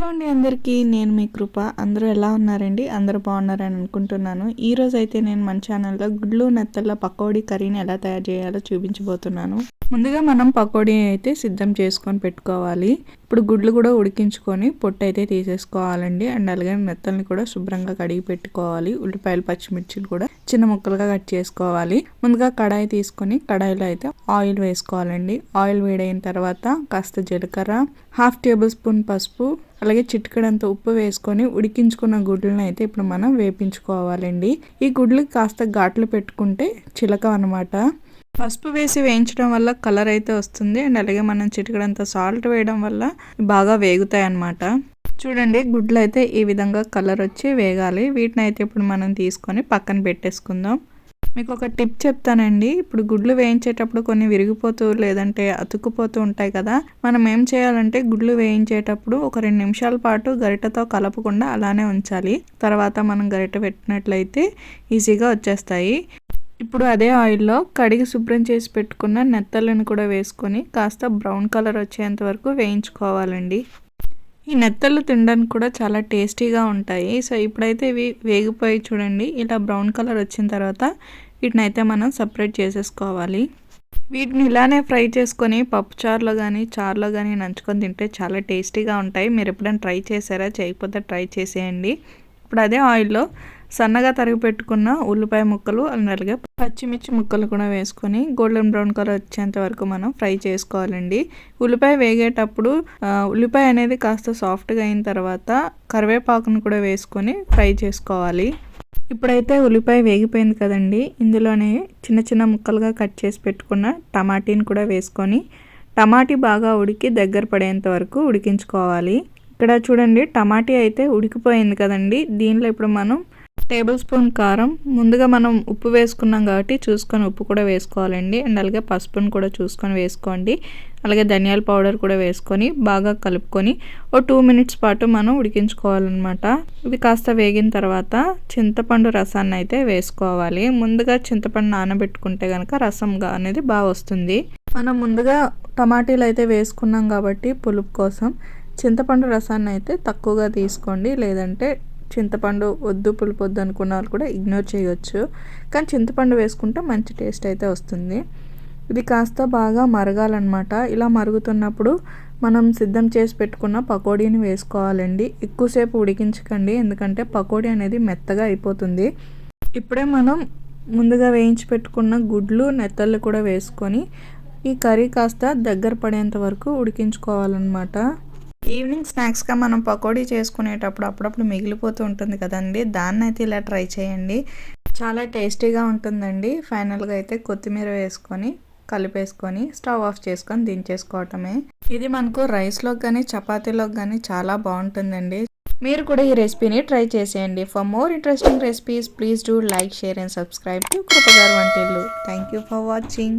Hello అండి అందరికీ నేను మీ కృప. అందరూ ఎలా ఉన్నారండి? అందరూ బాగున్నారని అనుకుంటున్నాను. ఈ రోజు అయితే నేను మన ఛానల్లో గుడ్లు నెత్తల పకోడీ కర్రీని ఎలా తయారు చేయాలో చూపించబోతున్నాను. ముందుగా మనం పకోడీ అయితే సిద్ధం చేసుకొని పెట్టుకోవాలి. ఇప్పుడు గుడ్లు కూడా ఉడికించుకొని పొట్టు అయితే తీసేసుకోవాలండి. అండ్ అలాగే మెత్తల్ని కూడా శుభ్రంగా కడిగి పెట్టుకోవాలి. ఉల్లిపాయలు పచ్చిమిర్చిలు కూడా చిన్న ముక్కలుగా కట్ చేసుకోవాలి. ముందుగా కడాయి తీసుకొని కడాయిలో అయితే ఆయిల్ వేసుకోవాలండి. ఆయిల్ వేడైన తర్వాత కాస్త జీలకర్ర హాఫ్ టేబుల్ స్పూన్ పసుపు అలాగే చిటికడంత ఉప్పు వేసుకొని ఉడికించుకున్న గుడ్లను అయితే ఇప్పుడు మనం వేపించుకోవాలండి. ఈ గుడ్లు కాస్త ఘాట్లు పెట్టుకుంటే చిలక అనమాట పసుపు వేసి వేయించడం వల్ల కలర్ అయితే వస్తుంది అండ్ అలాగే మనం చిటికడంత సాల్ట్ వేయడం వల్ల బాగా వేగుతాయి అన్నమాట చూడండి గుడ్లు అయితే ఈ విధంగా కలర్ వచ్చి వేగాలి. వీటిని అయితే ఇప్పుడు మనం తీసుకొని పక్కన పెట్టేసుకుందాం. మీకు ఒక టిప్ చెప్తానండి. ఇప్పుడు గుడ్లు వేయించేటప్పుడు కొన్ని విరిగిపోతూ లేదంటే అతుక్కుపోతూ ఉంటాయి కదా మనం ఏం చేయాలంటే గుడ్లు వేయించేటప్పుడు ఒక రెండు నిమిషాల పాటు గరిటతో కలపకుండా అలానే ఉంచాలి. తర్వాత మనం గరిట పెట్టినట్లయితే ఈజీగా వచ్చేస్తాయి. ఇప్పుడు అదే ఆయిల్లో కడిగి శుభ్రం చేసి పెట్టుకున్న నెత్తలను కూడా వేసుకొని కాస్త బ్రౌన్ కలర్ వచ్చేంత వరకు వేయించుకోవాలండి. ఈ నెత్తలు తినడానికి కూడా చాలా టేస్టీగా ఉంటాయి. సో ఇప్పుడైతే ఇవి వేగిపోయి చూడండి ఇలా బ్రౌన్ కలర్ వచ్చిన తర్వాత వీటిని అయితే మనం సపరేట్ చేసేసుకోవాలి. వీటిని ఇలానే ఫ్రై చేసుకొని పప్పు చారులో కానీ చారులో కానీ నంచుకొని తింటే చాలా టేస్టీగా ఉంటాయి. మీరు ఎప్పుడైనా ట్రై చేశారా? చేయకపోతే ట్రై చేసేయండి. ఇప్పుడు అదే ఆయిల్లో సన్నగా తరిగి పెట్టుకున్న ఉల్లిపాయ ముక్కలు అలాగే పచ్చిమిర్చి ముక్కలు కూడా వేసుకొని గోల్డెన్ బ్రౌన్ కలర్ వచ్చేంత వరకు మనం ఫ్రై చేసుకోవాలండి. ఉల్లిపాయ వేగేటప్పుడు ఉల్లిపాయ అనేది కాస్త సాఫ్ట్గా అయిన తర్వాత కరివేపాకును కూడా వేసుకొని ఫ్రై చేసుకోవాలి. ఇప్పుడైతే ఉల్లిపాయ వేగిపోయింది కదండి. ఇందులోనే చిన్న చిన్న ముక్కలుగా కట్ చేసి పెట్టుకున్న టమాటీని కూడా వేసుకొని టమాటీ బాగా ఉడికి దగ్గర పడేంత వరకు ఉడికించుకోవాలి. ఇక్కడ చూడండి టమాటీ అయితే ఉడికిపోయింది కదండి. దీనిలో ఇప్పుడు మనం టేబుల్ స్పూన్ కారం. ముందుగా మనం ఉప్పు వేసుకున్నాం కాబట్టి చూసుకొని ఉప్పు కూడా వేసుకోవాలండి. అండ్ అలాగే పసుపును కూడా చూసుకొని వేసుకోండి. అలాగే ధనియాల పౌడర్ కూడా వేసుకొని బాగా కలుపుకొని ఓ టూ మినిట్స్ పాటు మనం ఉడికించుకోవాలన్నమాట. ఇవి కాస్త వేగిన తర్వాత చింతపండు రసాన్ని అయితే వేసుకోవాలి. ముందుగా చింతపండు నానబెట్టుకుంటే కనుక రసం అనేది బాగా వస్తుంది. మనం ముందుగా టమాటీలు అయితే వేసుకున్నాం కాబట్టి పులుపు కోసం. చింతపండు రసాన్ని అయితే తక్కువగా తీసుకోండి. లేదంటే చింతపండు వద్దు పులుపు వద్దు అనుకున్న వాళ్ళు కూడా ఇగ్నోర్ చేయవచ్చు కానీ చింతపండు వేసుకుంటే మంచి టేస్ట్ అయితే వస్తుంది. ఇది కాస్త బాగా మరగాలన్నమాట. ఇలా మరుగుతున్నప్పుడు మనం సిద్ధం చేసి పెట్టుకున్న పకోడీని వేసుకోవాలండి. ఎక్కువసేపు ఉడికించకండి ఎందుకంటే పకోడీ అనేది మెత్తగా అయిపోతుంది. ఇప్పుడే మనం ముందుగా వేయించి పెట్టుకున్న గుడ్లు నెత్తళ్ళు కూడా వేసుకొని ఈ కర్రీ కాస్త దగ్గర పడేంత వరకు ఉడికించుకోవాలన్నమాట. ఈవినింగ్ స్నాక్స్గా మనం పకోడీ చేసుకునేటప్పుడు అప్పుడప్పుడు మిగిలిపోతూ ఉంటుంది కదండి. దాన్ని అయితే ఇలా ట్రై చేయండి. చాలా టేస్టీగా ఉంటుందండి. ఫైనల్గా అయితే కొత్తిమీర వేసుకొని కలిపేసుకొని స్టవ్ ఆఫ్ చేసుకొని దించేసుకోవటమే. ఇది మనకు రైస్లోకి కానీ చపాతీలోకి కానీ చాలా బాగుంటుందండి. మీరు కూడా ఈ రెసిపీని ట్రై చేసేయండి. For more interesting recipes please do like share and subscribe to కృపగారు వంటిల్లు. Thank you for watching.